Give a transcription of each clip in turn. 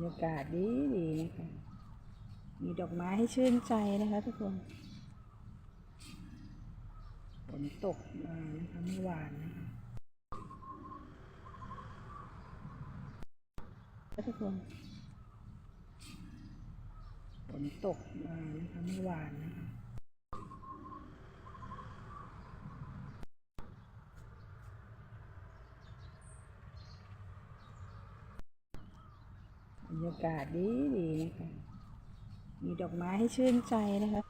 รยากาศดีดีนะคะมีดอกไม้ให้ชื่นใจนะคะทุกคนฝนตกมานะคะเมื่อวานนะคะทุกคนฝนตกมานะคะเมื่อวานนะคะ รรยากาศดีดีนะคะมีดอกไม้ให้ชื่นใจนะคะ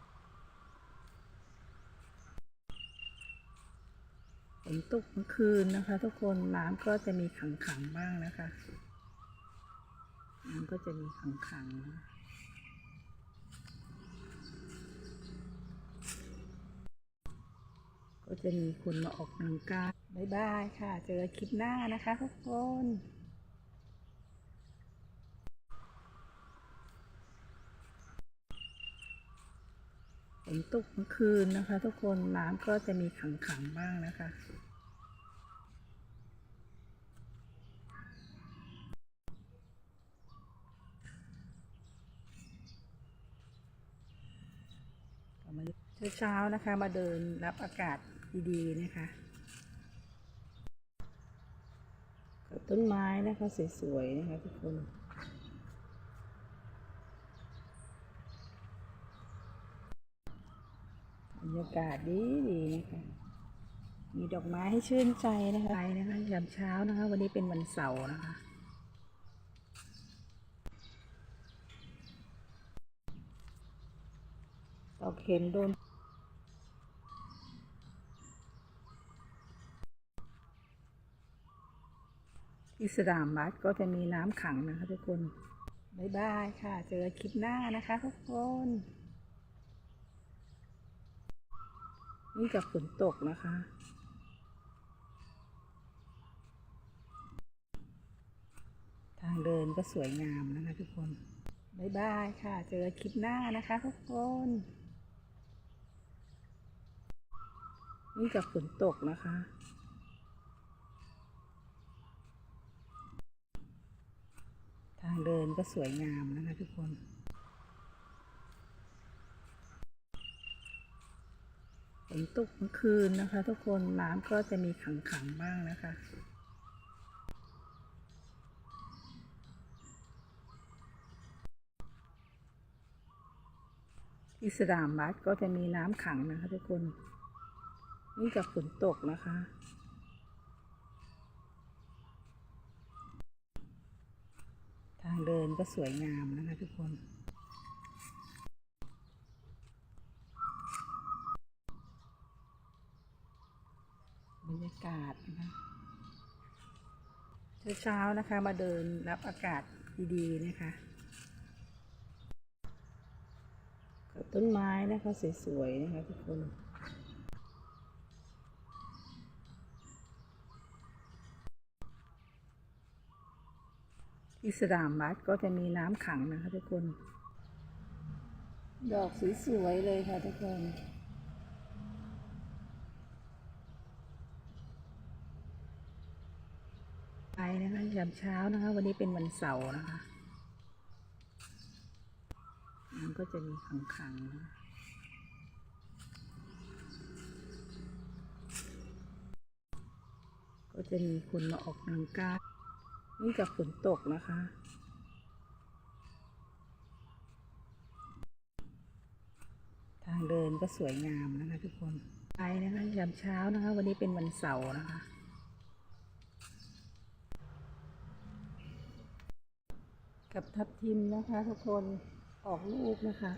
ฝนตกเมื่อคืนนะคะ ทุกคนน้ำก็จะมีขังขังๆบ้างนะคะน้ำก็จะมีขังขังๆนะก็จะมีคนมาออกกำลังกายบายบายค่ะ เจอคลิปหน้านะคะทุกคน นตกเมื่อคืนนะคะ ทุกคนน้ำก็จะมีขังขังๆบ้างนะคะ เช้าๆนะคะ มาเดินรับอากาศดีๆนะคะต้นไม้นะคะสวยๆนะคะทุกคน รรยากาศดีดีนะคะมีดอกไม้ให้ชื่นใจนะคะไปนะคะยามเช้านะคะ วันนี้เป็นวันเสาร์นะคะ ตอกเข็มโดนที่สนามบัสก็จะมีน้ำขังนะคะทุกคน บ๊ายบายค่ะ เจอคลิปหน้านะคะทุกคน นี่กับฝนตกนะคะ ทางเดินก็สวยงามนะคะทุกคน บ๊ายบายค่ะ เจอคลิปหน้านะคะทุกคนนี่กับฝนตกนะคะทางเดินก็สวยงามนะคะทุกคน ฝนตกเมื่อคืนนะคะ ทุกคนน้ำก็จะมีขังขังๆบ้างนะคะที่สนามบัสก็จะมีน้ำขังนะคะทุกคน นี่กับฝนตกนะคะ ทางเดินก็สวยงามนะคะทุกคน บรรยากาศนะคะเช้าๆนะคะมาเดินรับอากาศดีๆนะคะกับต้นไม้นะคะสวยๆนะคะทุกคนที่สนามบัสก็จะมีน้ำขังนะคะทุกคน ดอกสวยๆเลยค่ะทุกคน ไปนะคะยามเช้านะคะ วันนี้เป็นวันเสาร์นะคะน้ำก็จะมีขังขังๆนะก็จะมีคนมาออกกำลังกายนี่กับฝนตกนะคะทางเดินก็สวยงามนะคะทุกคนไปนะคะยามเช้านะคะ วันนี้เป็นวันเสาร์นะคะ กับทับทิมนะคะทุกคนออกลูกนะคะ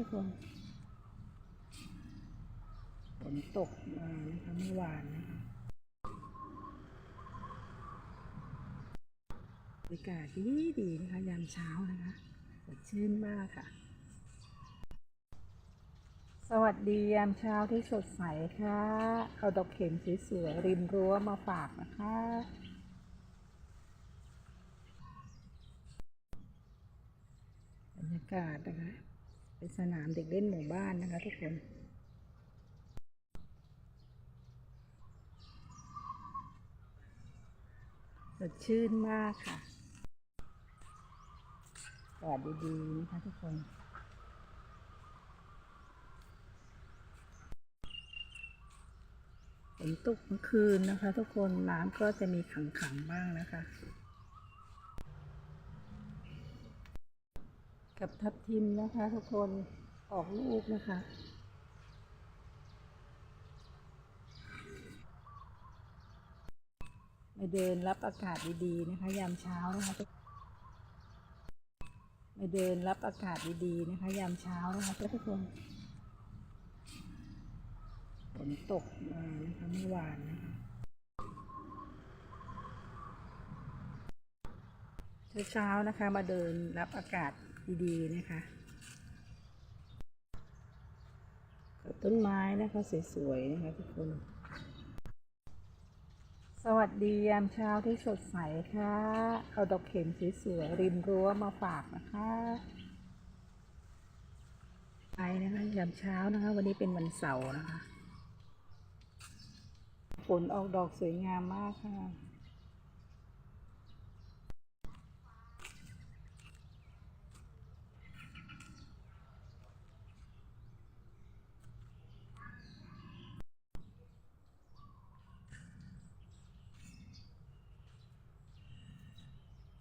ทุกคนฝนตกมานะคะเมื่อวานนะคะบรรยากาศดีดีนะคะยามเช้านะคะสดชื่นมากค่ะ สวัสดียามเช้าที่สดใสค่ะ เอาดอกเข็มสวยๆริมรั้วมาฝากนะคะ รรยากาศนะคะ เป็นสนามเด็กเล่นหมู่บ้านนะคะทุกคนบดชื่นมากค่ะกอดดีๆนะคะทุกคนฝนตกเมื่อคืนนะคะ ทุกคนน้ำก็จะมีขังๆบ้างนะคะ กับทับทิมนะคะทุกคนออกลูกนะคะ มาเดินรับอากาศดีๆนะคะ ยามเช้านะคะมาเดินรับอากาศดีๆนะคะ ยามเช้านะคะทุกคนฝนตกมานะคะเมื่อวานนะคะเช้าๆนะคะมาเดินรับอากาศ ดีๆนะคะกับต้นไม้นะคะสวยๆนะคะทุกคน สวัสดียามเช้าที่สดใสค่ะ เอาดอกเข็มสวยๆริมรั้วมาฝากนะคะไปนะคะยามเช้านะคะ วันนี้เป็นวันเสาร์นะคะฝนออกดอกสวยงามมากค่ะ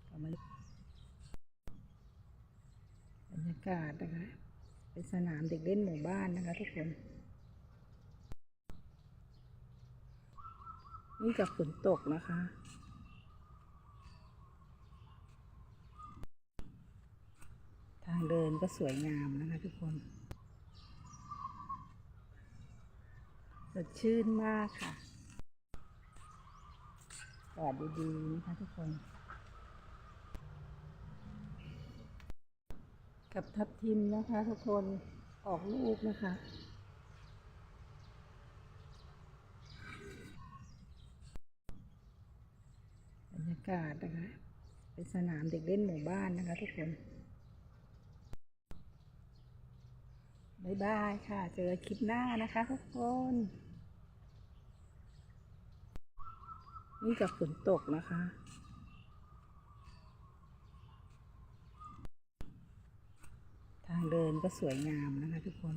ก็มาบ รยากาศนะคะ เป็นสนามเด็กเล่นหมู่บ้านนะคะทุกคนนี่จากฝนตกนะคะ ทางเดินก็สวยงามนะคะทุกคนสดชื่นมากค่ะกอดดีๆนะคะทุกคน กับทับทิมนะคะทุกคนออกลูกนะคะ บรรยากาศนะคะ เป็นสนามเด็กเล่นหมู่บ้านนะคะทุกคนบายบายค่ะ เจอคลิปหน้านะคะทุกคนนี่จากฝนตกนะคะ ทางเดิน ก็สวยงามนะคะทุกคน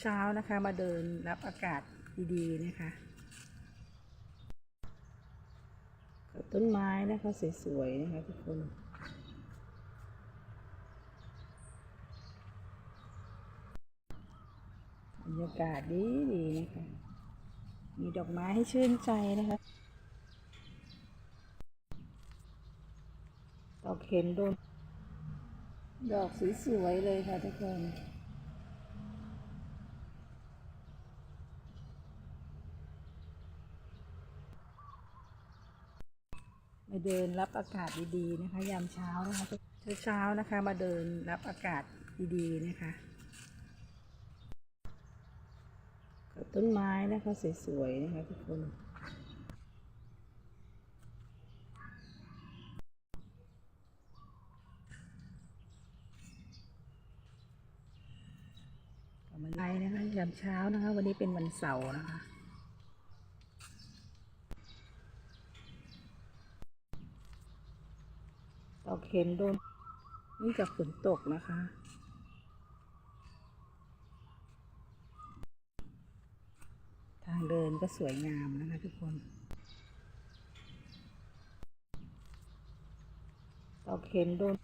เช้าๆนะคะมาเดินรับอากาศดีๆนะคะกับต้นไม้นะคะสวยๆนะคะทุกคนบรรยากาศดีดีนะคะ มีดอกไม้ให้ชื่นใจนะคะ ดอกเข็มโดน ดอกสวยๆเลยค่ะทุกคน มาเดินรับอากาศดีๆนะคะ ยามเช้านะคะเช้าๆนะคะ มาเดินรับอากาศดีๆนะคะต้นไม้นะคะสวยๆนะคะทุกคน กลับมาไลฟ์นะคะยาม เช้านะคะ วันนี้เป็นวันเสาร์นะคะดอกเข็มโดนนี่จากฝนตกนะคะ ทางเดินก็สวยงามนะคะทุกคนดอกเข็มโดน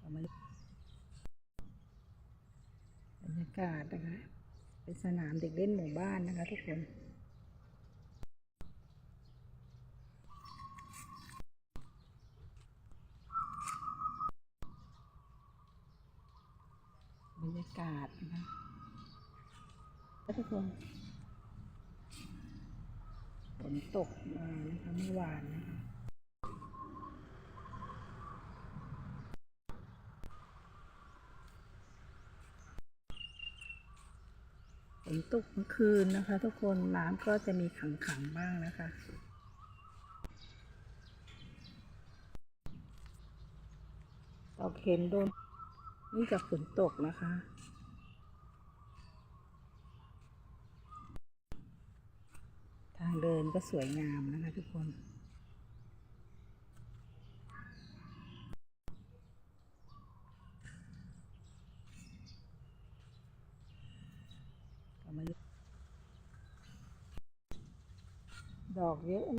กลับมาบ รยากาศนะคะ เป็นสนามเด็กเล่นหมู่บ้านนะคะทุกคน บรรยากาศนะคะทุกคนฝนตกมานะคะเมื่อวานนะคะ ฝนตกเมื่อคืนนะคะ ทุกคนน้ำก็จะมีขังๆบ้างนะคะดอกเข็มโดนนี่จากฝนตกนะคะทางเดินก็สวยงามนะคะทุกคน ดอกเยอะ